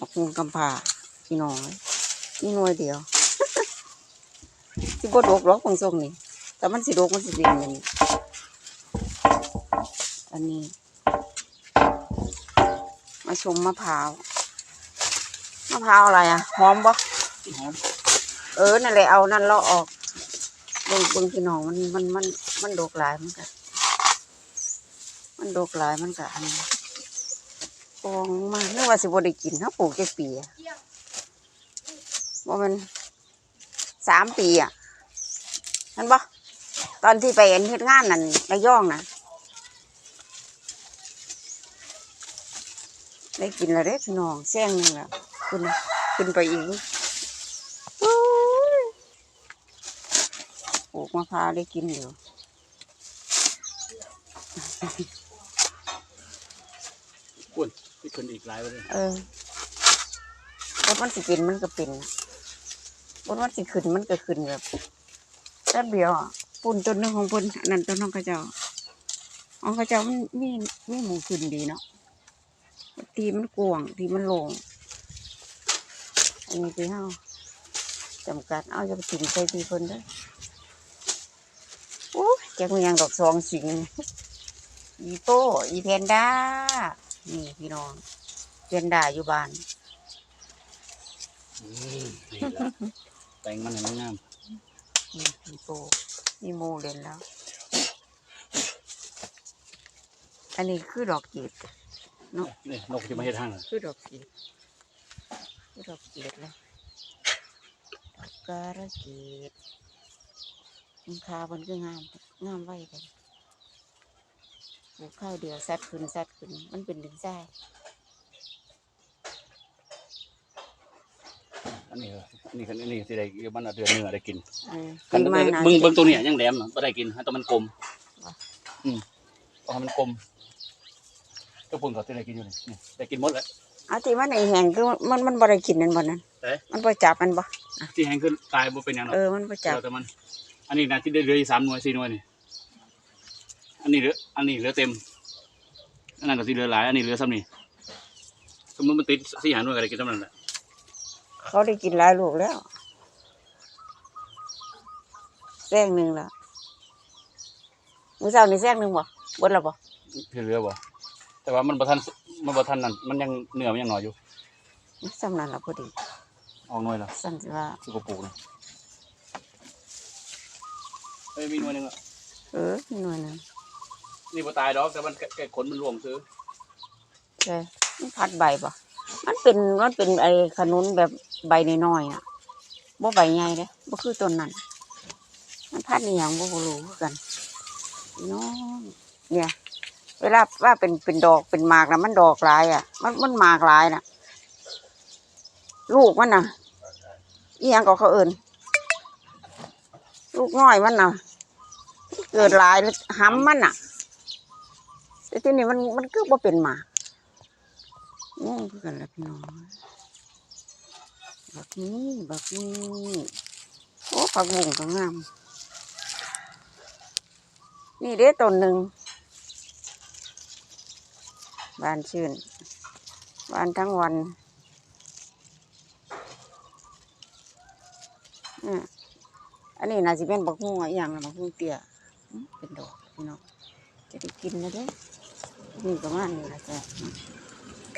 บักฮุงกำพร้าพี่น้องเลยนี่หน่วยเดียวสิบ่ดกหรอกบางทรงนี่แต่มันสิดกมันสิเป็นอย่างนี้อันนี้ มาชมมะพร้าวมะพร้าวอะไรอะหอมบ่หอมเออนั่นแหละเอานั่นเลาะออกเบิ่งเบิ่งพี่น้องมันมันมันมันดกหลายมันก็มันดกหลายมันก็อัน ปองมานึกว่าสิบ่ได้กินเขาปลูกจักปีอะว่ามันสามปีอะเห็นปะตอนที่ไปเห็นเฮ็ดงานนั่นระย่องนะได้กินแล้วเด้อพี่น้องแซงหนึงแล้วขึ้นขึ้นไปอีกโอ้ยปลูกมะพร้าวได้กินอยู่กว ที่คนอีกหลายวันเลยเออรถมันสิเป็นมันก็เป็นรถมันสิขึ้นมันก็ขึ้นแบบแป๊บเดียวอะปุ่นต้นหนึงของปุ่นอันนั้นต้นของข้าเจ้าของข้าเจ้ามันมีมีหมูขึ้นดีเนาะทีมันกวางทีมันโล่งอันนี้คือเฮาจำกัดเอาจะไปถึงใส่ทีคนเด้อโอ้ยแกมันยังดอกสองสิง อีโป้อีเพนด้า นี่พี่น้องเพนด้าอยู่บ้านอืมนี่ละแต่งมันให้มันงามนี่อีโป้มีหมูเล่นแล้ว อันนี้คือดอกกีดนี่นกจะมาเฮ็ดทางน่ะคือดอกกีดคือดอกกีดเลยดอกการะกีดมันคามันคืองาม งามไว้เลยปลูก ข้าวเดียวซัดขึ้นซัดขึ้น มันเป็นดินทรายอันนี้เหรออันนี้คันอันนี้สิได้มันเอาเดือนหนึงอะได้กินเออคันปีใหม่นะเบิ่งเบิ่งตัวเนี้ยยังแหลมอะบ่ได้กินให้ตัวมันกลมว่ะอืมเอาให้มันกลมก็ปุ่นก็สิได้กินอยู่นี่นี่ได้กินหมดแล้ว เอาที่มันไอแห้งคือมันมันบ่ได้กินนั่นบ่นั้นเอ๊ะ มันบ่จับมันบ่ที่แห้งขึ้นตายบ่เป็นหยังหรอกเออมันบ่จับเดี๋ยวแต่มัน อันนี้นะที่ได้เหลืออีกสามหน่วยสี่หน่วยนี่ อันนี้เหลือ อันนี้เหลือเต็ม อันนั้นก็สิเหลือหลาย อันนี้เหลือซ้ำนี่สมมติมันติดสี่หาหน่วยก็ได้กินซ้ำนั่นแหละเขาได้กินหลายลูกแล้วแซงหนึ่งแล้วมื้อเช้านี่แซงหนึ่งบ่เบิดแล้วบ่ที่เหลือบ่ แต่ว่ามันบ่ทัน มันบ่ทันนั่น มันยังเนื้อมันยังหน่อยอยู่สำนั้นล่ะพอดี ออกหน่วยละสั่นสิว่าคือกระปูกนะเอ้ยมีหน่วยหนึงอะเออมีหน่วยหนึง นี่บ่ตายดอกแต่มันแค่ขนมันร่วงซื้อใช่มันพัดใบบ่มันเป็นมันเป็นไอ้ขนุนแบบใบน้อยๆน่ะบ่ใบใหญ่เด้บ่คือต้นนั้นมันพัดอีหยังบ่รู้คือกันน้องเนี่ย เวลาว่าเป็นเป็นดอกเป็นหมากนะมันดอกหลายอะ มันมันหมากหลายน่ะ ลูกมันน่ะอีหยังก็เขาเอินลูกน้อยมันน่ะ เกิดหลายห้ำมันน่ะ แต่ที่นี่มันมันก็บ่เป็นหมากงงคือกันแหละพี่น้องบักนี้บักนี้โอ้ผักบุ้งก็งาม นี่เด้ต้นหนึ่งบานชื่นบานทั้งวันอืมอันนี้น่าจะเป็นบักฮุ้งอะอย่างละบักฮุ้งเตี้ยเป็นดอกพี่น้องจะได้กินนะเด้อ นี่ประมาณนี้ละจ้ะ